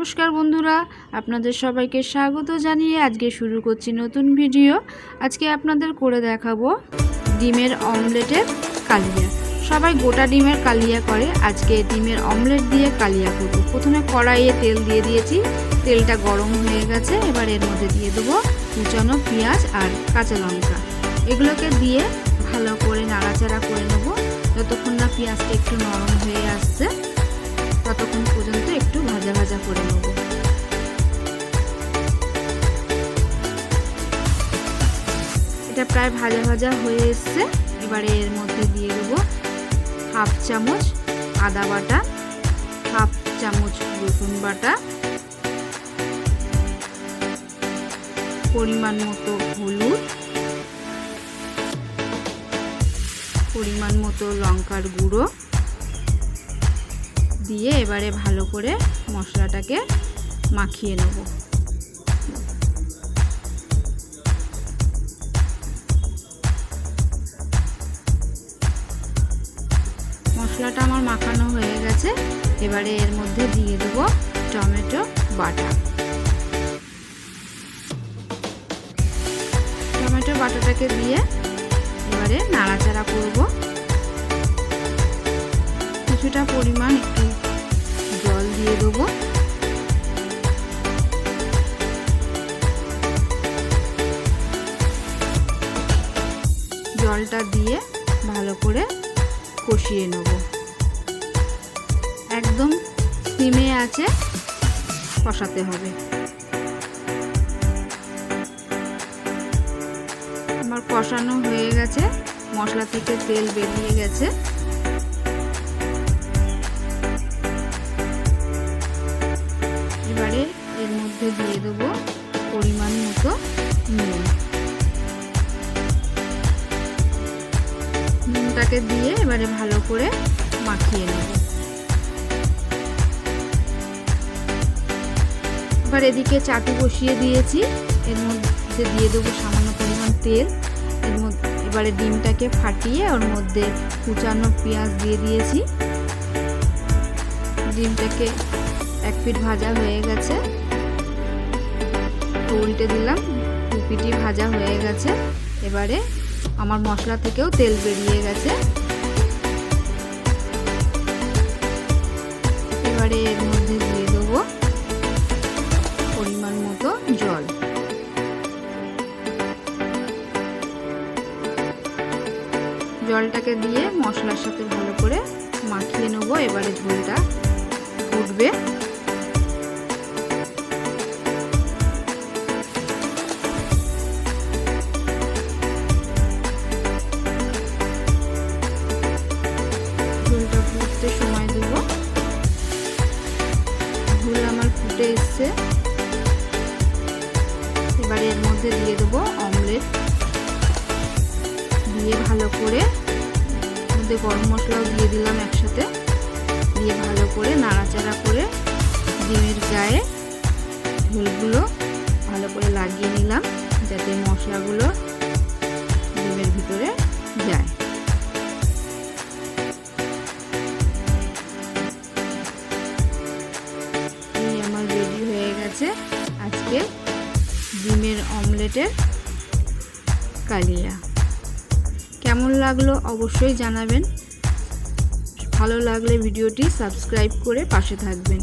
নমস্কার বন্ধুরা, আপনাদের সবাইকে স্বাগত জানিয়ে আজকে শুরু করছি নতুন ভিডিও। আজকে আপনাদের করে দেখাবো ডিমের অমলেটের কালিয়া। সবাই গোটা ডিমের কালিয়া করে, আজকে ডিমের অমলেট দিয়ে কালিয়া করব। প্রথমে কড়াইয়ে তেল দিয়ে দিয়েছি, তেলটা গরম হয়ে গেছে, এবার এর মধ্যে দিয়ে দেবো কুচানো পেঁয়াজ আর কাঁচা লঙ্কা। এগুলোকে দিয়ে ভালো করে নাড়াচাড়া করে নেব, যতক্ষণ না পেঁয়াজটা একটু নরম হয়ে আসছে। ততক্ষণ পর্যন্ত একটু ভাজা ভাজা করে নেব। এটা প্রায় ভাজা ভাজা হয়ে এসছে। এবারে এর মধ্যে দিয়ে দেবো হাফ চামচ আদা বাটা, হাফ চামচ রসুন বাটা। পরিমাণ মতো হলুদ, পরিমাণ মতো লঙ্কার গুঁড়ো। দিয়ে এবারে ভালো করে মশলাটাকে মাখিয়ে নেব। মশলাটা আমার মাখানো হয়ে গেছে। এবারে এর মধ্যে দিয়ে দেব টমেটো বাটা। টমেটো বাটাটাকে দিয়ে এবারে নাড়াচাড়া করব কিছুটা পরিমাণ একটু জল দিয়ে দেবো। জলটা দিয়ে ভালো করে কষিয়ে নেব। একদম সিমে আছে, কষাতে হবে। আমার কষানো হয়ে গেছে, মশলা থেকে তেল বেরিয়ে গেছে। মধ্যে দিয়ে দেবো পরিমাণ মতো নুন। নুনটাকে দিয়ে এবারে ভালো করে মাখিয়ে নেব। এবার এদিকে চাটু বসিয়ে দিয়েছি। এর মধ্যে দিয়ে দেবো সামান্য পরিমাণ তেল। এর মধ্যে এবারে ডিমটাকে ফাটিয়ে ওর মধ্যে কুচানো পেঁয়াজ দিয়ে দিয়েছি। ডিমটাকে এক পিঠ ভাজা হয়ে গেছে। উল্টে দিলাম পিঠি ভাজা হয়ে গেছে। এবারে আমার মশলা থেকেও তেল বেরিয়ে গেছে। এবারে এর মধ্যে দিয়ে দেবো পরিমাণ মতো জল। জলটাকে দিয়ে মশলার সাথে ভালো করে মাখিয়ে নেব। এবারে ঝোলটা ফুটবে। এসছে। এবারে এর মধ্যে দিয়ে দেবো অমলেট। দিয়ে ভালো করে মধ্যে গরম মশলাও দিয়ে দিলাম একসাথে। দিয়ে ভালো করে নাড়াচাড়া করে ডিমের গায়ে ঝোলগুলো ভালো করে লাগিয়ে নিলাম, যাতে মশলাগুলো ডিমের ভিতরে যায়। আজকে ডিমের অমলেটের কালিয়া। কেমন লাগল অবশ্যই জানাবেন। ভালো লাগলে ভিডিওটি সাবস্ক্রাইব করে পাশে থাকবেন।